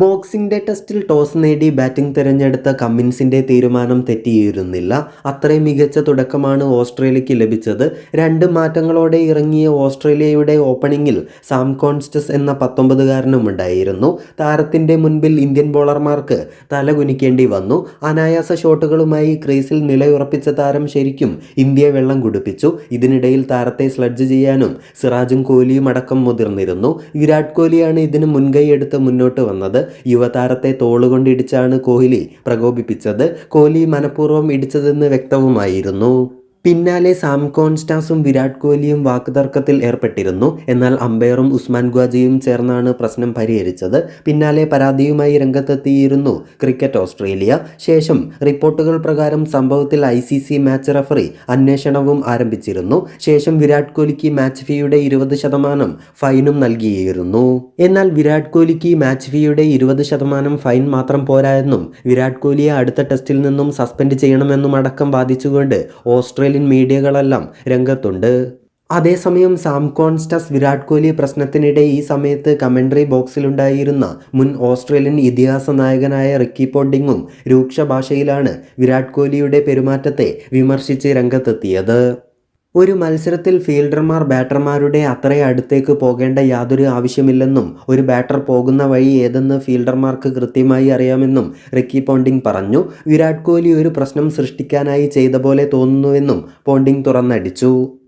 Boxing day ടെസ്റ്റിൽ toss നേടി batting തിരഞ്ഞെടുത്ത കമ്മിൻസിന്റെ തീരുമാനം തെറ്റിയിരുന്നില്ല. അത്രയും മികച്ച തുടക്കമാണ് ഓസ്ട്രേലിയക്ക് ലഭിച്ചത്. രണ്ട് മാറ്റങ്ങളോടെ ഇറങ്ങിയ ഓസ്ട്രേലിയയുടെ ഓപ്പണിംഗിൽ സാം കോൺസ്റ്റസ് എന്ന പത്തൊമ്പതുകാരനും ഉണ്ടായിരുന്നു. താരത്തിന്റെ മുൻപിൽ ഇന്ത്യൻ ബോളർമാർക്ക് തലകുനിക്കേണ്ടി വന്നു. അനായാസ ഷോട്ടുകളുമായി ക്രീസിൽ നിലയുറപ്പിച്ച താരം ശരിക്കും ഇന്ത്യയെ വെള്ളം കുടിപ്പിച്ചു. ഇതിനിടയിൽ താരത്തെ സ്ലഡ്ജ് ചെയ്യാനും സിറാജും കോഹ്ലിയും അടക്കം മുതിർന്നിരുന്നു. വിരാട് കോഹ്ലിയാണ് ഇതിന് മുൻകൈ എടുത്ത് മുന്നോട്ട് വന്നത്. യുവതാരത്തെ തോളുകൊണ്ട് ഇടിച്ചാണ് കോഹ്ലി പ്രകോപിപ്പിച്ചത്. കോഹ്ലി മനഃപൂർവം ഇടിച്ചതെന്ന് വ്യക്തവുമായിരുന്നു. പിന്നാലെ സാം കോൺസ്റ്റാസും വിരാട് കോഹ്ലിയും വാക്കുതർക്കത്തിൽ ഏർപ്പെട്ടിരുന്നു. എന്നാൽ അമ്പയറും ഉസ്മാൻ ഗ്വാജിയും ചേർന്നാണ് പ്രശ്നം പരിഹരിച്ചത്. പിന്നാലെ പരാതിയുമായി രംഗത്തെത്തിയിരുന്നു ക്രിക്കറ്റ് ഓസ്ട്രേലിയ. ശേഷം റിപ്പോർട്ടുകൾ പ്രകാരം സംഭവത്തിൽ ഐ മാച്ച് റഫറി അന്വേഷണവും ആരംഭിച്ചിരുന്നു. ശേഷം വിരാട് കോഹ്ലിക്ക് മാച്ച് ഫീയുടെ ഇരുപത് ശതമാനം ഫൈനും നൽകിയിരുന്നു. എന്നാൽ വിരാട് കോഹ്ലിക്ക് മാച്ച് ഫീയുടെ ഇരുപത് ശതമാനം ഫൈൻ മാത്രം പോരായെന്നും വിരാട് കോഹ്ലിയെ അടുത്ത ടെസ്റ്റിൽ നിന്നും സസ്പെൻഡ് ചെയ്യണമെന്നും അടക്കം വാദിച്ചുകൊണ്ട് ഓസ്ട്രേലിയൻ മീഡിയകളെല്ലാം രംഗത്തുണ്ട്. അതേസമയം സാം കോൺസ്റ്റസ് വിരാട് കോഹ്ലി പ്രശ്നത്തിനിടെ ഈ സമയത്ത് കമൻട്രി ബോക്സിലുണ്ടായിരുന്ന മുൻ ഓസ്ട്രേലിയൻ ഇതിഹാസ നായകനായ റിക്കി പോണ്ടിങ്ങും രൂക്ഷ ഭാഷയിലാണ് വിരാട് കോഹ്ലിയുടെ പെരുമാറ്റത്തെ വിമർശിച്ച് രംഗത്തെത്തിയത്. ഒരു മത്സരത്തിൽ ഫീൽഡർമാർ ബാറ്റർമാരുടെ അത്ര അടുത്തേക്ക് പോകേണ്ട യാതൊരു ആവശ്യമില്ലെന്നും ഒരു ബാറ്റർ പോകുന്ന വഴി ഏതെന്ന് ഫീൽഡർമാർക്ക് കൃത്യമായി അറിയാമെന്നും റിക്കി പോണ്ടിങ് പറഞ്ഞു. വിരാട് കോഹ്ലി ഒരു പ്രശ്നം സൃഷ്ടിക്കാനായി ചെയ്ത പോലെ തോന്നുന്നുവെന്നും പോണ്ടിങ് തുറന്നടിച്ചു.